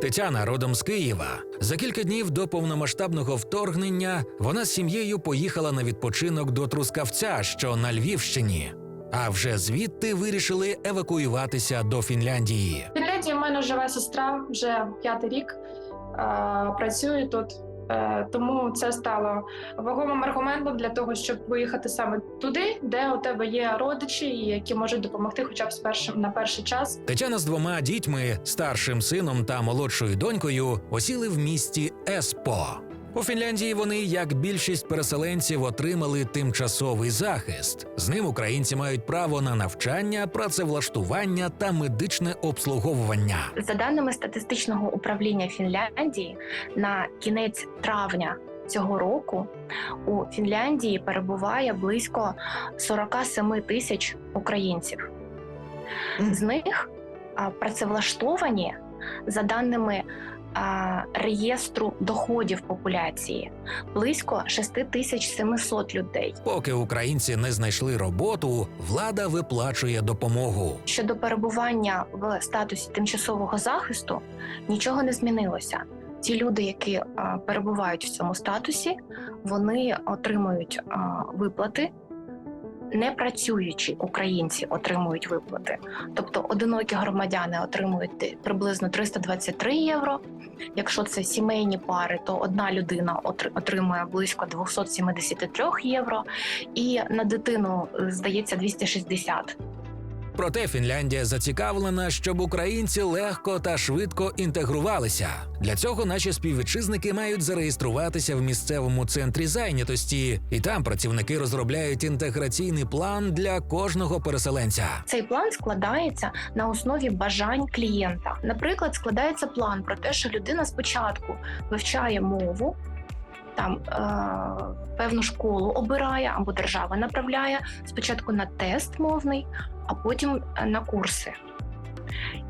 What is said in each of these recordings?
Тетяна родом з Києва. За кілька днів до повномасштабного вторгнення вона з сім'єю поїхала на відпочинок до Трускавця, що на Львівщині. А вже звідти вирішили евакуюватися до Фінляндії. В Фінляндії в мене живе сестра вже п'ятий рік. працюю тут. Е, Тому це стало вагомим аргументом для того, щоб виїхати саме туди, де у тебе є родичі, які можуть допомогти, хоча б з першим на перший час. Тетяна з двома дітьми, старшим сином та молодшою донькою, осіли в місті Еспо. У Фінляндії вони, як більшість переселенців, отримали тимчасовий захист. З ним українці мають право на навчання, працевлаштування та медичне обслуговування. За даними статистичного управління Фінляндії, на кінець травня цього року у Фінляндії перебуває близько 47 тисяч українців. З них працевлаштовані за даними реєстру доходів популяції близько 6700 людей. Поки українці не знайшли роботу, влада виплачує допомогу. Щодо перебування в статусі тимчасового захисту нічого не змінилося. Ті люди, які перебувають в цьому статусі, вони отримують виплати. Не працюючі українці отримують виплати, тобто одинокі громадяни отримують приблизно 323 євро. Якщо це сімейні пари, то одна людина отр- отримує близько 273 євро, і на дитину здається 260 Проте Фінляндія зацікавлена, щоб українці легко та швидко інтегрувалися. Для цього наші співвітчизники мають зареєструватися в місцевому центрі зайнятості, і там працівники розробляють інтеграційний план для кожного переселенця. Цей план складається на основі бажань клієнта. Наприклад, складається план про те, що людина спочатку вивчає мову. Там е, певну школу обирає або держава направляє спочатку на тест мовний, а потім е, на курси.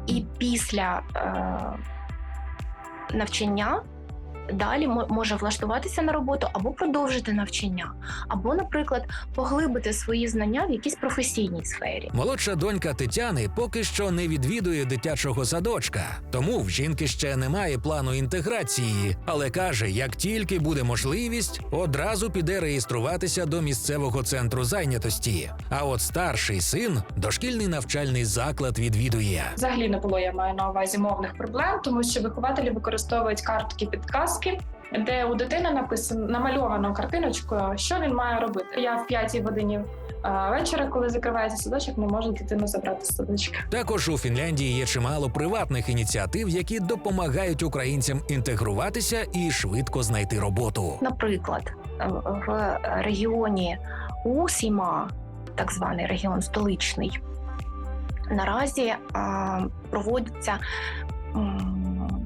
І після е, навчання далі мо- може влаштуватися на роботу або продовжити навчання, або, наприклад, поглибити свої знання в якійсь професійній сфері. Молодша донька Тетяни поки що не відвідує дитячого садочка, тому в жінки ще немає плану інтеграції, але каже, як тільки буде можливість, одразу піде реєструватися до місцевого центру зайнятості. А от старший син дошкільний навчальний заклад відвідує. Взагалі не було я маю на увазі мовних проблем, тому що вихователі використовують картки підказки. Де у дитини написано намальовано картиночкою, що він має робити. Я в п'ятій годині е, вечора, коли закривається садочок, не можу дитину забрати з садочка. Також у Фінляндії є чимало приватних ініціатив, які допомагають українцям інтегруватися і швидко знайти роботу. Наприклад, е, в регіоні Усіма, так званий регіон столичний, наразі проводяться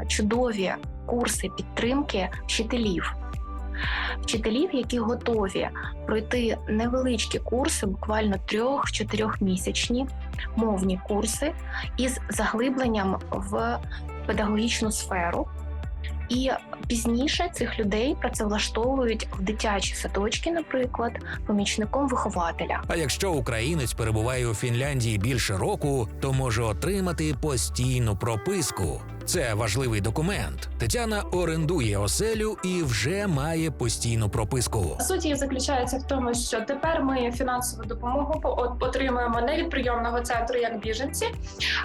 чудові курси підтримки вчителів. Вчителів, які готові пройти невеличкі курси, буквально трьох-чотирьохмісячні мовні курси із заглибленням в педагогічну сферу. І пізніше цих людей працевлаштовують в дитячі садочки, наприклад, помічником вихователя. А якщо українець перебуває у Фінляндії більше року, то може отримати постійну прописку. Це важливий документ. Тетяна орендує оселю і вже має постійну прописку. Суть її заключається в тому, що тепер ми фінансову допомогу по- от- отримуємо не від прийомного центру як біженці,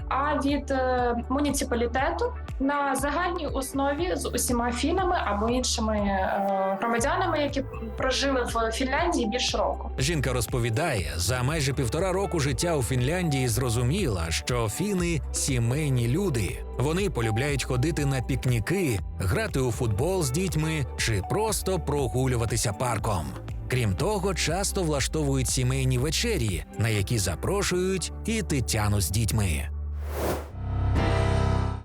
а від е, муніципалітету на загальній основі з усіма фінами або іншими е, громадянами, які прожили в Фінляндії більше року. Жінка розповідає, за майже півтора року життя у Фінляндії зрозуміла, що фіни сімейні люди. Вони полюбляють ходити на пікніки, грати у футбол з дітьми чи просто прогулюватися парком. Крім того, часто влаштовують сімейні вечері, на які запрошують і Тетяну з дітьми.